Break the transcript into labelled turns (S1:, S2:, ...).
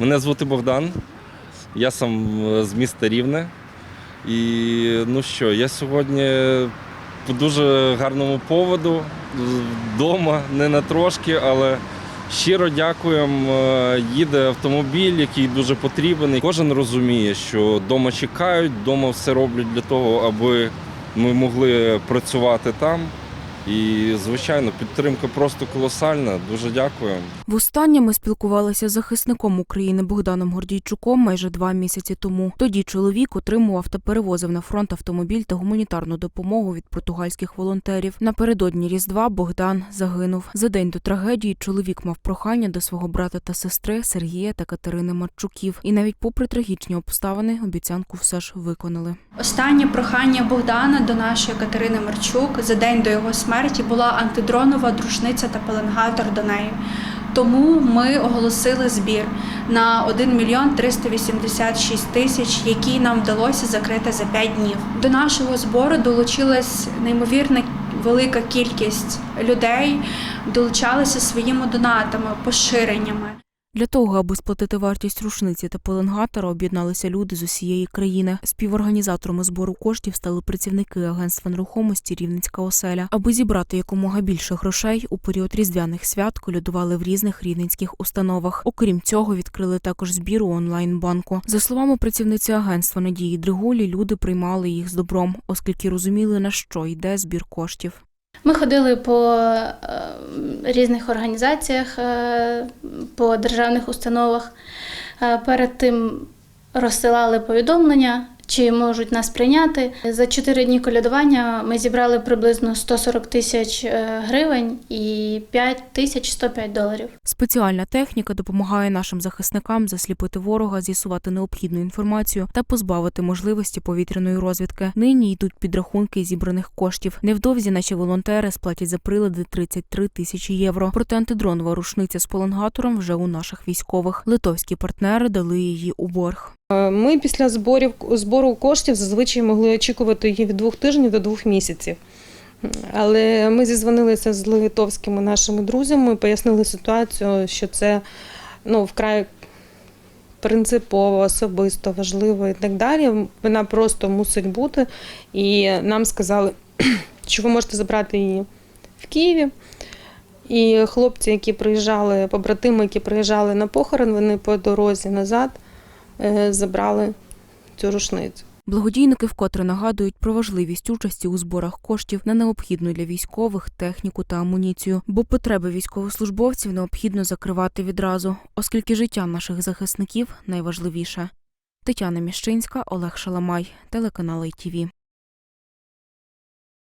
S1: Мене звати Богдан, я сам е, з міста Рівне. І ну що, я сьогодні по дуже гарному поводу вдома, не на трошки, але щиро дякуємо. Е, Їде автомобіль, який дуже потрібен. Кожен розуміє, що вдома чекають, вдома все роблять для того, аби ми могли працювати там. І, звичайно, підтримка просто колосальна. Дуже дякуємо.
S2: Востаннє ми спілкувалися з захисником України Богданом Гордійчуком майже два місяці тому. Тоді чоловік отримував та перевозив на фронт автомобіль та гуманітарну допомогу від португальських волонтерів. Напередодні Різдва Богдан загинув. За день до трагедії чоловік мав прохання до свого брата та сестри Сергія та Катерини Марчуків. І навіть попри трагічні обставини обіцянку все ж виконали.
S3: Останнє прохання Богдана до нашої Катерини Марчук за день до його смерті була антидронова дружниця та пеленгатор до неї. Тому ми оголосили збір на 1 мільйон 386 тисяч, який нам вдалося закрити за 5 днів. До нашого збору долучилась неймовірна велика кількість людей, долучалися своїми донатами, поширеннями.
S2: Для того, аби сплатити вартість рушниці та пеленгатора, об'єдналися люди з усієї країни. Співорганізаторами збору коштів стали працівники агентства нерухомості Рівненська оселя. Аби зібрати якомога більше грошей, у період різдвяних свят колядували в різних рівненських установах. Окрім цього, відкрили також збір у онлайн-банку. За словами працівниці агентства Надії Дригулі, люди приймали їх з добром, оскільки розуміли на що йде збір коштів.
S4: Ми ходили по е, різних організаціях, е, по державних установах. Е, Перед тим розсилали повідомлення, чи можуть нас прийняти. За 4 дні колядування ми зібрали приблизно 140 тисяч е, гривень і 5 тисяч 105 доларів.
S2: Спеціальна техніка допомагає нашим захисникам засліпити ворога, з'ясувати необхідну інформацію та позбавити можливості повітряної розвідки. Нині йдуть підрахунки зібраних коштів. Невдовзі наші волонтери сплатять за прилади 33 тисячі євро. Проте антидронова рушниця з пеленгатором вже у наших військових. Литовські партнери дали її у борг.
S5: Е, Ми після зборів збору коштів зазвичай могли очікувати її від двох тижнів до двох місяців. Але ми зізвонилися з литовськими нашими друзями, пояснили ситуацію, що це ну, вкрай принципово, особисто важливо і так далі. Вона просто мусить бути. І нам сказали, що ви можете забрати її в Києві. І хлопці, які приїжджали, побратими, які приїжджали на похорон, вони по дорозі назад забрали цю рушницю.
S2: Благодійники вкотре нагадують про важливість участі у зборах коштів на необхідну для військових техніку та амуніцію, бо потреби військовослужбовців необхідно закривати відразу, оскільки життя наших захисників найважливіше. Тетяна Міщинська, Олег Шаламай, телеканал ITV.